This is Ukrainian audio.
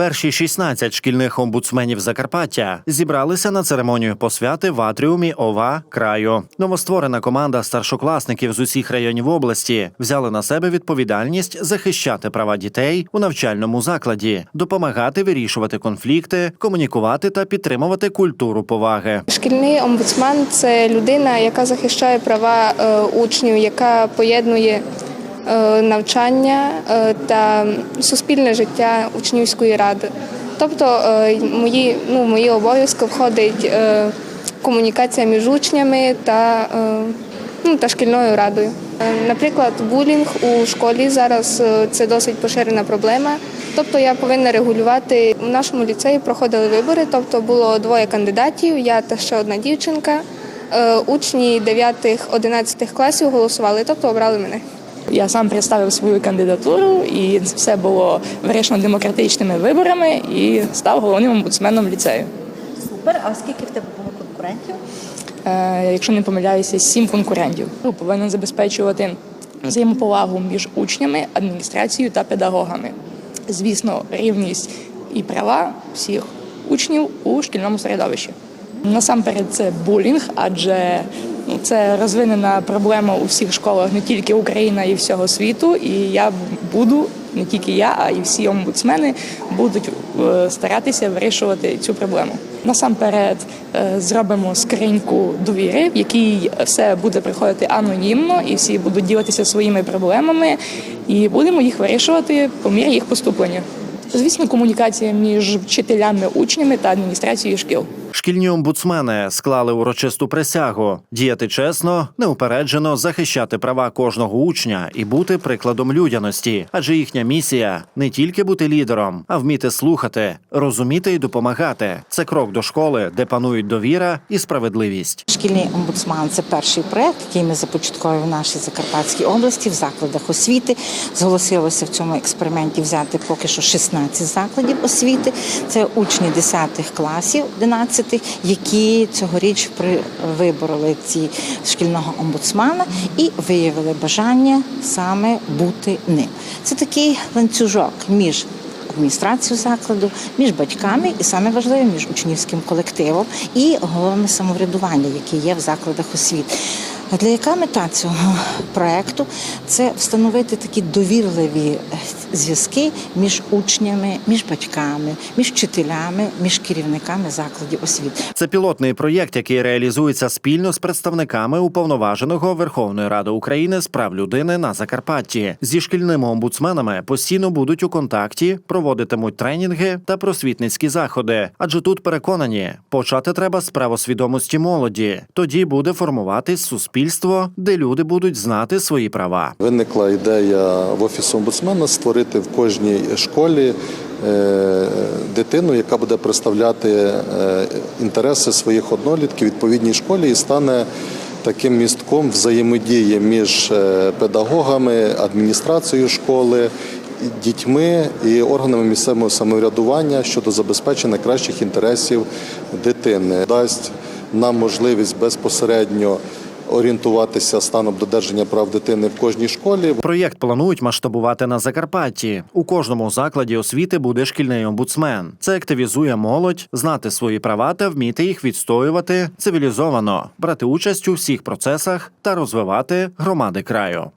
Перші 16 шкільних омбудсменів Закарпаття зібралися на церемонію посвяти в атріумі ОВА краю. Новостворена команда старшокласників з усіх районів області взяли на себе відповідальність захищати права дітей у навчальному закладі, допомагати вирішувати конфлікти, комунікувати та підтримувати культуру поваги. Шкільний омбудсмен це людина, яка захищає права е, учнів, яка поєднує навчання е, та суспільне життя учнівської ради. Тобто е, мої, ну, мої обов'язки входить е, комунікація між учнями та, е, ну, та шкільною радою. Е, Наприклад, булінг у школі зараз е, це досить поширена проблема. Тобто я повинна регулювати. У нашому ліцеї проходили вибори, тобто було двоє кандидатів, я та ще одна дівчинка. Е, Учні 9-11 класів голосували, тобто обрали мене. Я сам представив свою кандидатуру, і все було вирішено демократичними виборами і став головним омбудсменом ліцею. Супер. А скільки в тебе було конкурентів? Е, якщо не помиляюся, сім конкурентів. Ну, Повинен забезпечувати взаємоповагу між учнями, адміністрацією та педагогами. Звісно, рівність і права всіх учнів у шкільному середовищі. Насамперед, це булінг, адже це розвинена проблема у всіх школах, не тільки Україна і всього світу. І я буду не тільки я, а й всі омбудсмени будуть е, старатися вирішувати цю проблему. Насамперед е, зробимо скриньку довіри, в якій все буде приходити анонімно, і всі будуть ділитися своїми проблемами, і будемо їх вирішувати по мірі їх поступлення. Звісно, комунікація між вчителями, учнями та адміністрацією шкіл. Шкільні омбудсмени склали урочисту присягу діяти чесно, неупереджено захищати права кожного учня і бути прикладом людяності, адже їхня місія не тільки бути лідером, а вміти слухати, розуміти і допомагати. Це крок до школи, де панують довіра і справедливість. Шкільний омбудсман це перший проект, який ми започатковуємо в нашій Закарпатській області в закладах освіти. Зголосилося в цьому експерименті взяти поки що 16 закладів освіти. Це учні 10 класів, 11, які цьогоріч вибороли ці шкільного омбудсмана і виявили бажання саме бути ним. Це такий ланцюжок між адміністрацією закладу, між батьками і саме важливе між учнівським колективом і головне самоврядування, яке є в закладах освіти. А Для яка мета цього проекту це встановити такі довірливі зв'язки між учнями, між батьками, між вчителями, між керівниками закладів освіти. Це пілотний проєкт, який реалізується спільно з представниками уповноваженого Верховної Ради України з прав людини на Закарпатті. Зі шкільними омбудсменами постійно будуть у контакті, проводитимуть тренінги та просвітницькі заходи. Адже тут переконані, почати треба з правосвідомості молоді. Тоді буде формуватись суспільство, де люди будуть знати свої права. Виникла ідея в офісу омбудсмена створити в кожній школі е, дитину, яка буде представляти е, інтереси своїх однолітків відповідній школі і стане таким містком взаємодії між е, педагогами, адміністрацією школи. Дітьми і органами місцевого самоврядування щодо забезпечення кращих інтересів дитини дасть нам можливість безпосередньо орієнтуватися станом додержання прав дитини в кожній школі. Проєкт планують масштабувати на Закарпатті. У кожному закладі освіти буде шкільний омбудсмен. Це активізує молодь, знати свої права та вміти їх відстоювати цивілізовано, брати участь у всіх процесах та розвивати громади краю.